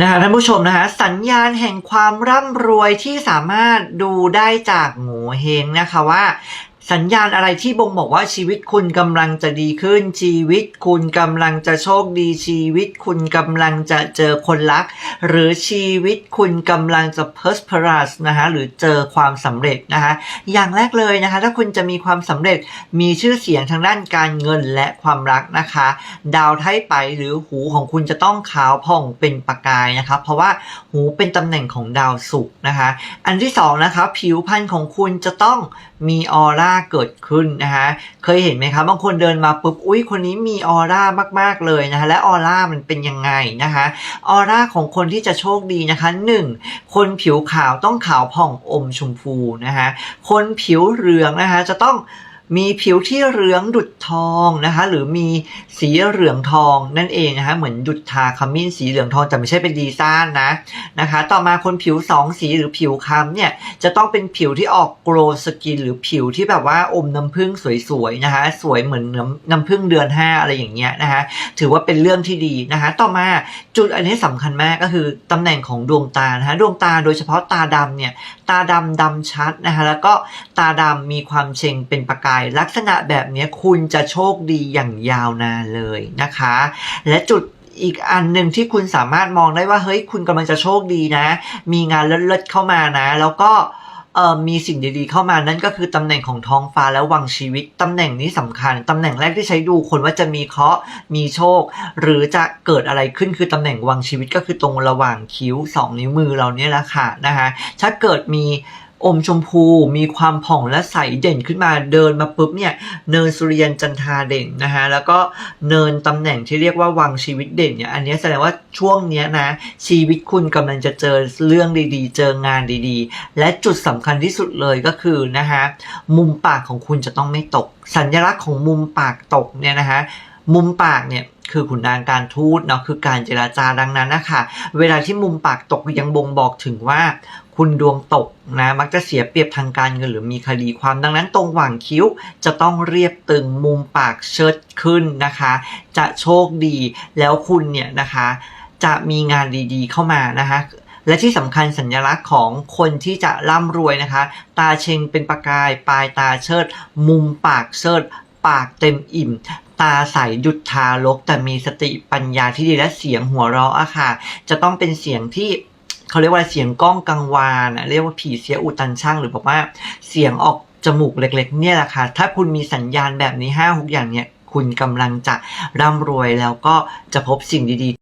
นะฮะท่านผู้ชมนะฮะสัญญาณแห่งความร่ำรวยที่สามารถดูได้จากหมูเฮงนะคะว่า สัญญาณอะไรที่บ่งบอกว่าชีวิตคุณกำลังจะดีขึ้น ชีวิตคุณกำลังจะโชคดี ชีวิตคุณกำลังจะเจอคนรัก หรือชีวิตคุณกำลังจะ prosperous นะคะหรือเจอความสำเร็จนะคะอย่างแรกเลยนะคะ ถ้าคุณจะมีความสำเร็จมีชื่อเสียงทางด้านการเงินและความรักนะคะ ดาวไทไปหรือหูของคุณจะต้องขาวผ่องเป็นประกายนะคะ เพราะว่าหูเป็นตำแหน่งของดาวศุกร์นะคะ อันที่สองนะคะผิวพรรณของคุณจะต้องมีออร่าเกิดขึ้นนะคะเคยเห็นไหมคะบางคนเดินมาปุ๊บอุ้ยคนนี้มีออร่ามากๆเลยนะคะและออร่ามันเป็นยังไงนะคะออร่าของคนที่จะโชคดีนะคะหนึ่งคนผิวขาวต้องขาวผ่องอมชมพูนะคะคนผิวเหลืองนะคะจะต้อง มีผิวที่เหลืองดุดทองนะคะ หรือมีสีเหลืองทองนั่นเองนะคะเหมือนดุดทาขมิ้นสีเหลืองทองแต่ไม่ใช่เป็นดีซ่านนะนะคะ ต่อมาคนผิวสองสีหรือผิวคล้ำเนี่ยจะต้องเป็นผิวที่ออกโกลสกิน หรือผิวที่แบบว่าอมน้ำผึ้งสวยๆนะคะสวยเหมือนน้ำน้ำผึ้งเดือน5อะไรอย่างเงี้ยนะคะถือว่าเป็นเรื่องที่ดีนะคะ ต่อมาจุดอันนี้สำคัญมากก็คือตำแหน่งของดวงตานะคะดวงตาโดยเฉพาะตาดำเนี่ยตาดำดำชัดนะคะแล้วก็ตาดำมีความเชงเป็นประกายลักษณะแบบนี้คุณจะโชคดีอย่างยาวนานเลยนะคะ และจุดอีกอันหนึ่งที่คุณสามารถมองได้ว่าเฮ้ยคุณกำลังจะโชคดีนะ มีงานเลิศๆเข้ามานะ แล้วก็เอ่อมีสิ่งดีๆเข้ามานั่นก็คือตำแหน่งของท้องฟ้าและวังชีวิต ตำแหน่งนี้สำคัญ ตำแหน่งแรกที่ใช้ดูคนว่าจะมีเคราะห์มีโชค หรือจะเกิดอะไรขึ้นคือตำแหน่งวังชีวิตก็คือตรงระหว่างคิ้วสองนิ้วมือเราเนี่ยแหละค่ะนะคะถ้าเกิดมี อมชมพูมีความผ่องและใสเด่นขึ้นมาเดินมาปุ๊บเนี่ยเนินสุริยันจันทาเด่นนะคะแล้วก็เนินตำแหน่งที่เรียกว่าวังชีวิตเด่นเนี่ยอันนี้แสดงว่าช่วงเนี้ยนะชีวิตคุณกำลังจะเจอเรื่องดีๆ เจองานดีๆ และจุดสำคัญที่สุดเลยก็คือนะคะมุมปากของคุณจะต้องไม่ตก สัญลักษณ์ของมุมปากตกเนี่ยนะคะมุมปากเนี่ยคือขุนนางการทูตเนาะคือการเจราจาดังนั้นนะคะเวลาที่มุมปากตกยังบ่งบอกถึงว่า คุณดวงตกนะมักจะเสียเปรียบทางการเงินหรือมีคดีความดังนั้นตรงหว่างคิ้วจะต้องเรียบตึงมุมปากเชิดขึ้นนะคะ จะโชคดีแล้วคุณเนี่ยนะคะ จะมีงานดีๆเข้ามานะคะและที่สำคัญสัญลักษณ์ของคนที่จะร่ำรวยนะคะ ตาเชงเป็นประกาย ปลายตาเชิด มุมปากเชิด ปากเต็มอิ่ม ตาใสดุจทารกแต่มีสติปัญญาที่ดีและเสียงหัวเราะอะค่ะ จะต้องเป็นเสียงที่ เขาเรียกว่าเสียงก้องกังวานเรียกว่าผีเสียอุตันช่างหรือบอกว่าเสียงออกจมูกเล็กๆ เนี่ยแหละค่ะ ถ้าคุณมีสัญญาณแบบนี้ห้าหกอย่างเนี่ย คุณกำลังจะร่ำรวยแล้วก็จะพบสิ่งดีๆ